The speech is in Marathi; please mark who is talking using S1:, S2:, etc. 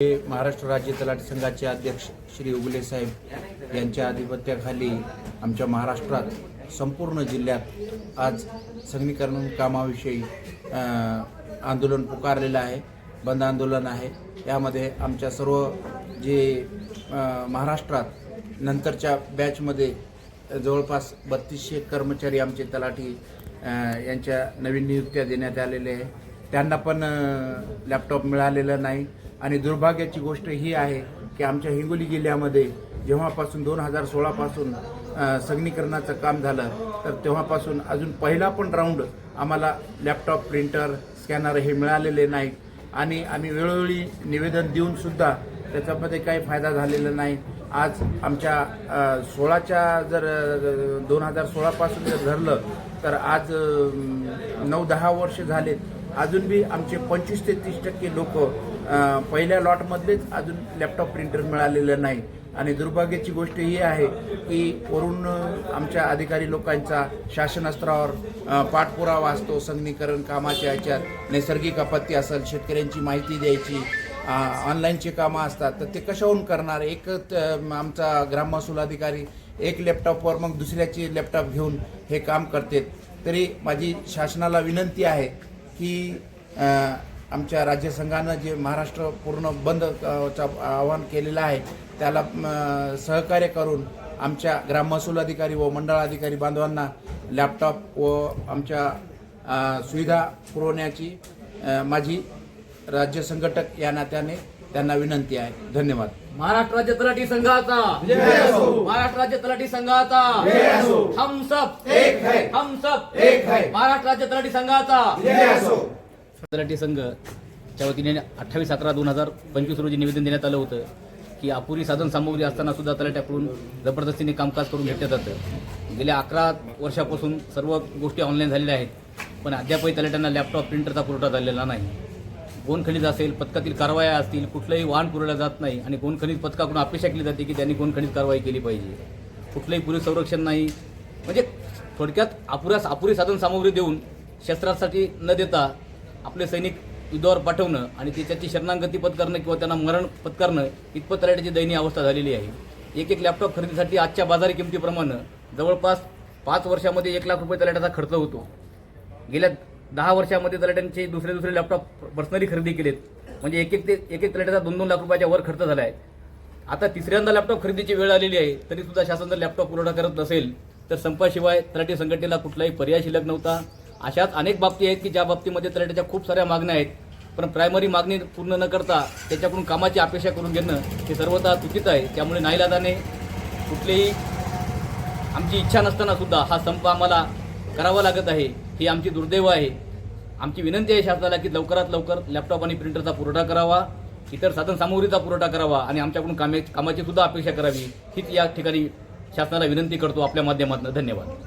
S1: हे महाराष्ट्र राज्य तलाठी संघाचे अध्यक्ष श्री उगले साहेब यांच्या आधिपत्याखाली आमच्या महाराष्ट्रात संपूर्ण जिल्ह्यात आज संगणीकरण कामाविषयी आंदोलन पुकारलेलं आहे बंद आंदोलन आहे. यामध्ये आमच्या सर्व जे महाराष्ट्रात नंतरच्या बॅचमध्ये जवळपास बत्तीसशे कर्मचारी आमचे तलाठी यांच्या नवीन नियुक्त्या देण्यात आलेल्या आहे त्यांना पण लॅपटॉप मिळालेला नाही. आणि दुर्भाग्याची गोष्ट ही आहे की आमच्या हिंगोली जिल्ह्यामध्ये जेव्हापासून दोन हजार सोळापासून संगणीकरणाचं काम झालं तर तेव्हापासून अजून पहिला पण राऊंड आम्हाला लॅपटॉप प्रिंटर स्कॅनर हे मिळालेले नाहीत. आणि आम्ही वेळोवेळी निवेदन देऊनसुद्धा त्याच्यामध्ये काही फायदा झालेला नाही. आज आमच्या सोळाच्या जर दोन हजार सोळापासून जर धरलं तर आज नऊ दहा वर्ष झालेत. अजून बी आमचे पंचवीस ते तीस टक्के लोक पहिल्या लॉटमधलेच अजून लॅपटॉप प्रिंटर मिळालेलं नाही. आणि दुर्भाग्याची गोष्ट ही आहे की वरून आमच्या अधिकारी लोकांचा शासन स्तरावर पाठपुरावा असतो संगणीकरण कामाच्या ह्याच्यात नैसर्गिक आपत्ती असेल शेतकऱ्यांची माहिती द्यायची ऑनलाईनची कामं असतात तर ते कशाहून करणार? एक त- आमचा ग्राममहसूल अधिकारी एक लॅपटॉपवर मग दुसऱ्याची लॅपटॉप घेऊन हे काम करते. तरी माझी शासनाला विनंती आहे की आमच्या राज्य संघानं जे महाराष्ट्र पूर्ण बंद आवाहन केलेलं आहे त्याला सहकार्य करून आमच्या ग्राममहसूल अधिकारी व मंडळ अधिकारी बांधवांना लॅपटॉप व आमच्या सुविधा पुरवण्याची माझी राज्य संघटक या नात्याने त्यांना विनंती आहे. धन्यवाद.
S2: महाराष्ट्र राज्य तलाठी संघाचा. महाराष्ट्र राज्य तलाठी संघाचा. हम सब एक है. हम सब एक है. महाराष्ट्र राज्य तलाठी संघाचा. तलाठी संघ च्या वतीने अठ्ठावीस अकरा दोन हजार पंचवीस रोजी निवेदन देण्यात आलं होतं की अपुरी साधन सामग्री असताना सुद्धा तलाट्याकडून जबरदस्तीने कामकाज करून घेतलं जातं. गेल्या अकरा वर्षापासून सर्व गोष्टी ऑनलाईन झालेल्या आहेत पण अद्यापही तलाट्यांना लॅपटॉप प्रिंटरचा पुरवठा झालेला नाही. गोणखनिज असेल पथकातील कारवाया असतील कुठलंही वाहन पुरवलं जात नाही आणि गोणखनिज पथकाकडून अपेक्षा केली जाते की त्यांनी गोणखनिज कारवाई केली पाहिजे. कुठलंही पुरे संरक्षण नाही. म्हणजे थोडक्यात अपुऱ्या अपुरी साधन सामग्री देऊन शस्त्रासाठी न देता आपले सैनिक युद्धावर पाठवणं आणि ते त्याची शरणांगती पत्करणं किंवा त्यांना मरण पत्करणं इतपत तलाट्याची दयनीय अवस्था झालेली आहे. एक एक लॅपटॉप खरेदीसाठी आजच्या बाजारी किमतीप्रमाणे जवळपास पाच वर्षामध्ये एक लाख रुपये तलाट्याचा खर्च होतो. गेल्या दहा वर्षामध्ये तलाट्यांचे दुसरे दुसरे लॅपटॉप पर्सनली खरेदी केलेत. म्हणजे एक एक ते एक एक तलाट्याचा दोन दोन लाख रुपयाच्या वर खर्च झाला आहे आता तिसऱ्यांदा लॅपटॉप खरेदीची वेळ आलेली आहे तरी सुद्धा शासन जर लॅपटॉप पुरवठा करत नसेल तर संपाशिवाय तलाठी संघटनेला कुठलाही पर्याय शिल्लक नव्हता. अशाच अनेक बाबती आहेत की ज्या बाबतीमध्ये तलाट्याच्या खूप साऱ्या मागण्या आहेत. पण प्रायमरी मागणी पूर्ण न करता त्याच्याकडून कामाची अपेक्षा करून घेणं हे सर्वतः चुकीचं आहे. त्यामुळे नाईलाजाने कुठलीही आमची इच्छा नसताना सुद्धा हा संप आम्हाला करावा लागत आहे. ही आमची दुर्दैव आहे. आमची विनंती आहे शासनाला की लवकरात लवकर लॅपटॉप आणि प्रिंटरचा पुरवठा करावा. इतर साधन सामुग्रीचा पुरवठा करावा आणि आमच्याकडून कामे कामाची सुद्धा अपेक्षा करावी. हीच या ठिकाणी शासनाला विनंती करतो आपल्या माध्यमातून. धन्यवाद.